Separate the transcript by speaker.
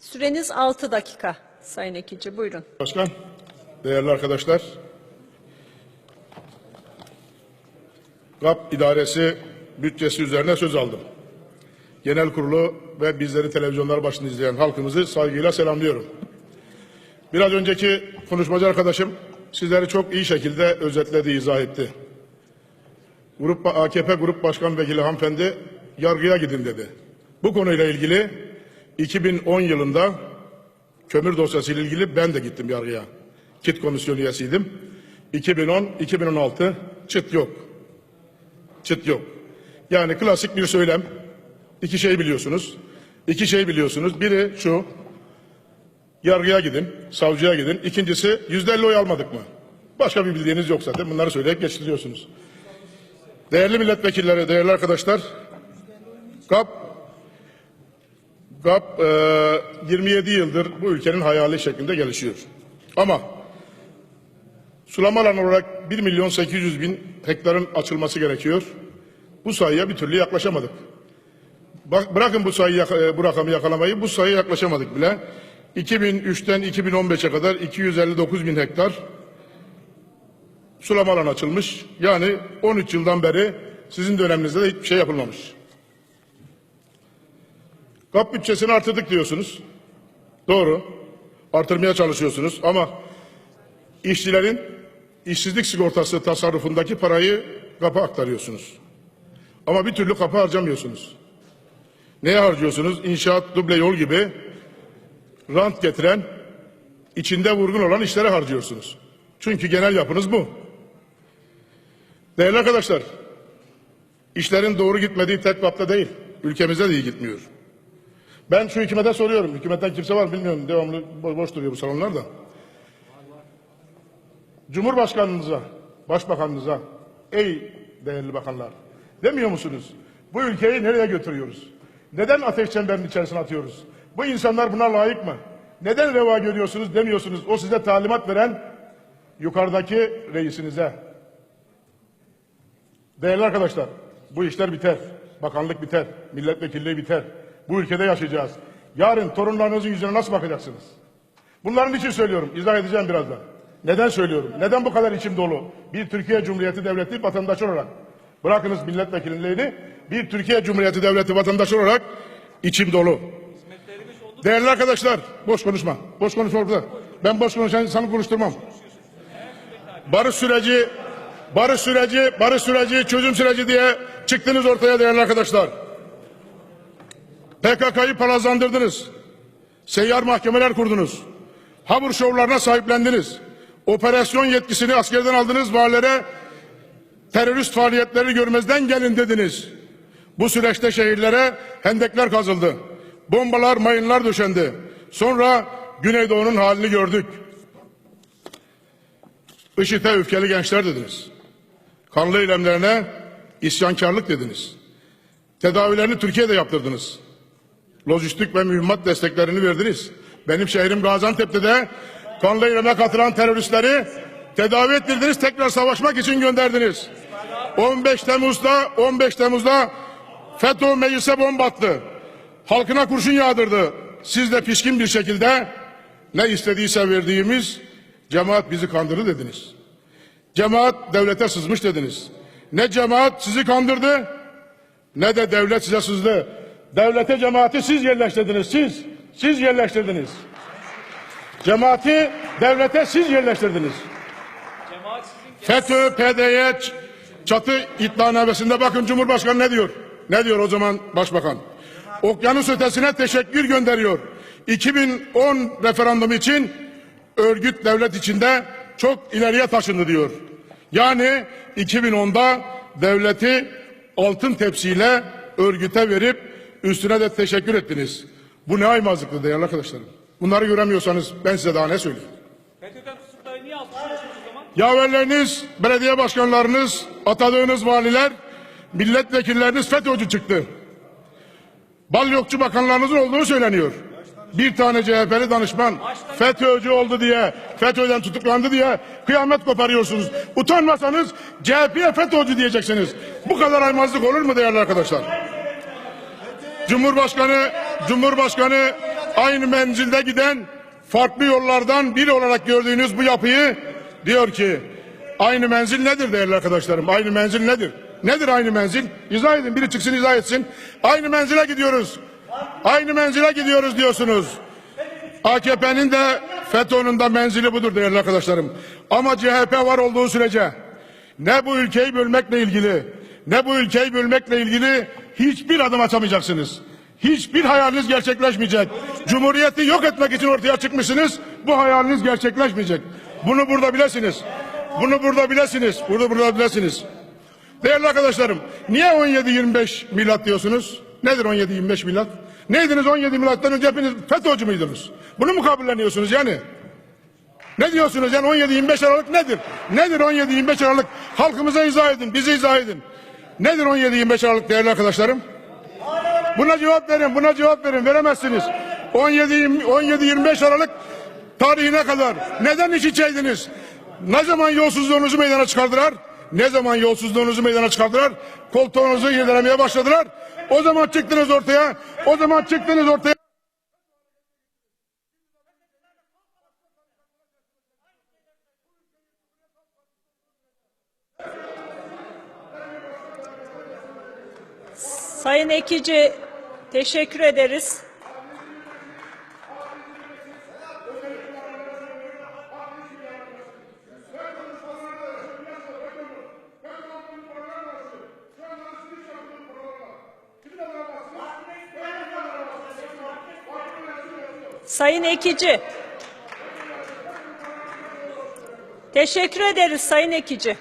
Speaker 1: Süreniz 6 dakika Sayın Ekici. Buyurun.
Speaker 2: Başkan, değerli arkadaşlar. GAP idaresi bütçesi üzerine söz aldım. Genel kurulu ve bizleri televizyonlar başında izleyen halkımızı saygıyla selamlıyorum. Biraz önceki konuşmacı arkadaşım sizleri çok iyi şekilde özetledi, izah etti. Grup AKP Grup Başkan Vekili hanımefendi yargıya gidin dedi. Bu konuyla ilgili 2010 yılında kömür dosyası ile ilgili ben de gittim yargıya. Kit komisyon üyesiydim. 2010-2016 çıt yok. Çıt yok. Yani klasik bir söylem. İki şey biliyorsunuz. İki şey biliyorsunuz. Biri şu. Yargıya gidin, savcıya gidin. İkincisi yüzde elli oy almadık mı? Başka bir bildiğiniz yok zaten. Bunları söyleyip geçiriyorsunuz. Değerli milletvekilleri, değerli arkadaşlar. GAP GAP e, 27 yıldır bu ülkenin hayali şeklinde gelişiyor. Ama sulama alanı olarak 1 milyon 800 bin hektarın açılması gerekiyor. Bu sayıya bir türlü yaklaşamadık. Bak, bırakın bu sayıyı e, bu rakamı yakalamayı, bu sayıya yaklaşamadık bile. 2003'ten 2015'e kadar 259 bin hektar sulama alanı açılmış. Yani 13 yıldan beri sizin döneminizde de hiçbir şey yapılmamış. GAP bütçesini artırdık diyorsunuz. Doğru. Artırmaya çalışıyorsunuz ama işçilerin işsizlik sigortası tasarrufundaki parayı GAP'a aktarıyorsunuz. Ama bir türlü kapı harcamıyorsunuz. Neye harcıyorsunuz? İnşaat, duble yol gibi rant getiren, içinde vurgun olan işlere harcıyorsunuz. Çünkü genel yapınız bu. Değerli arkadaşlar, işlerin doğru gitmediği tek GAP'ta değil, ülkemizde de iyi gitmiyor. Ben şu hükümete soruyorum. Hükümetten kimse var bilmiyorum. Devamlı bo- boş duruyor bu salonlar da. Cumhurbaşkanınıza, başbakanınıza, ey değerli bakanlar, demiyor musunuz? Bu ülkeyi nereye götürüyoruz? Neden ateş çemberinin içerisine atıyoruz? Bu insanlar buna layık mı? Neden reva görüyorsunuz demiyorsunuz? O size talimat veren yukarıdaki reisinize. Değerli arkadaşlar, bu işler biter. Bakanlık biter, milletvekilliği biter. Bu ülkede yaşayacağız. Yarın torunlarınızın yüzüne nasıl bakacaksınız? Bunların için söylüyorum, izah edeceğim birazdan. Neden söylüyorum? Neden bu kadar içim dolu? Bir Türkiye Cumhuriyeti Devleti vatandaşı olarak. Bırakınız milletvekilliğini, bir Türkiye Cumhuriyeti Devleti vatandaşı olarak içim dolu. Değerli arkadaşlar, boş konuşma. Boş konuşma orada. Ben boş konuşan insanı konuşturmam. Barış süreci, barış süreci, barış süreci, çözüm süreci diye çıktınız ortaya değerli arkadaşlar. PKK'yı palazlandırdınız. Seyyar mahkemeler kurdunuz. Habur şovlarına sahiplendiniz. Operasyon yetkisini askerden aldınız valilere terörist faaliyetleri görmezden gelin dediniz. Bu süreçte şehirlere hendekler kazıldı. Bombalar, mayınlar döşendi. Sonra Güneydoğu'nun halini gördük. IŞİD'e öfkeli gençler dediniz. Kanlı eylemlerine isyankarlık dediniz. Tedavilerini Türkiye'de yaptırdınız. Lojistik ve mühimmat desteklerini verdiniz. Benim şehrim Gaziantep'te de kanlı eyleme katılan teröristleri tedavi ettirdiniz. Tekrar savaşmak için gönderdiniz. 15 Temmuz'da 15 Temmuz'da FETÖ meclise bomba attı. Halkına kurşun yağdırdı. Siz de pişkin bir şekilde ne istediyse verdiğimiz cemaat bizi kandırdı dediniz. Cemaat devlete sızmış dediniz. Ne cemaat sizi kandırdı ne de devlet size sızdı. Devlete cemaati siz yerleştirdiniz. Siz. Siz yerleştirdiniz. Cemaati devlete siz yerleştirdiniz. FETÖ, PDY, ç- çatı iddianamesinde bakın Cumhurbaşkanı ne diyor? Ne diyor o zaman Başbakan? Okyanus ötesine teşekkür gönderiyor. 2010 referandumu için örgüt devlet içinde çok ileriye taşındı diyor. Yani 2010'da devleti altın tepsiyle örgüte verip üstüne de teşekkür ettiniz. Bu ne aymazlıktı değerli arkadaşlarım. Bunları göremiyorsanız ben size daha ne söyleyeyim?
Speaker 3: FETÖ'den tutuklayı niye alkışlıyorsunuz o zaman?
Speaker 2: Yaverleriniz, belediye başkanlarınız, atadığınız valiler, milletvekilleriniz FETÖ'cü çıktı. Bal yokçu bakanlarınızın olduğu söyleniyor. Bir tane CHP'li danışman FETÖ'cü oldu diye, FETÖ'den tutuklandı diye kıyamet koparıyorsunuz. Utanmasanız CHP'ye FETÖ'cü diyeceksiniz. Bu kadar aymazlık olur mu değerli arkadaşlar? Cumhurbaşkanı, Cumhurbaşkanı aynı menzilde giden farklı yollardan biri olarak gördüğünüz bu yapıyı diyor ki aynı menzil nedir değerli arkadaşlarım? Aynı menzil nedir? Nedir aynı menzil? İzah edin. Biri çıksın izah etsin. Aynı menzile gidiyoruz. Aynı menzile gidiyoruz diyorsunuz. AKP'nin de FETÖ'nün de menzili budur değerli arkadaşlarım. Ama CHP var olduğu sürece ne bu ülkeyi bölmekle ilgili ne bu ülkeyi bölmekle ilgili hiçbir adım atamayacaksınız. Hiçbir hayaliniz gerçekleşmeyecek. Cumhuriyeti yok etmek için ortaya çıkmışsınız. Bu hayaliniz gerçekleşmeyecek. Bunu burada bilesiniz. Bunu burada bilesiniz. Burada burada bilesiniz. Değerli arkadaşlarım, niye 17-25 milat diyorsunuz? Nedir 17-25 milat? Neydiniz 17 milattan önce hepiniz FETÖ'cü müydünüz? Bunu mu kabulleniyorsunuz yani? Ne diyorsunuz yani 17-25 Aralık nedir? Nedir 17-25 Aralık? Halkımıza izah edin, bize izah edin. Nedir 17-25 Aralık değerli arkadaşlarım? Buna cevap verin, buna cevap verin. Veremezsiniz. 17-25 Aralık tarihine kadar neden iç içeydiniz? Ne zaman yolsuzluğunuzu meydana çıkardılar? Ne zaman yolsuzluğunuzu meydana çıkardılar? Koltuğunuzu irdelemeye başladılar. O zaman çıktınız ortaya. O zaman çıktınız ortaya.
Speaker 1: Sayın Ekici teşekkür ederiz. Sayın Ekici. Teşekkür ederiz Sayın Ekici.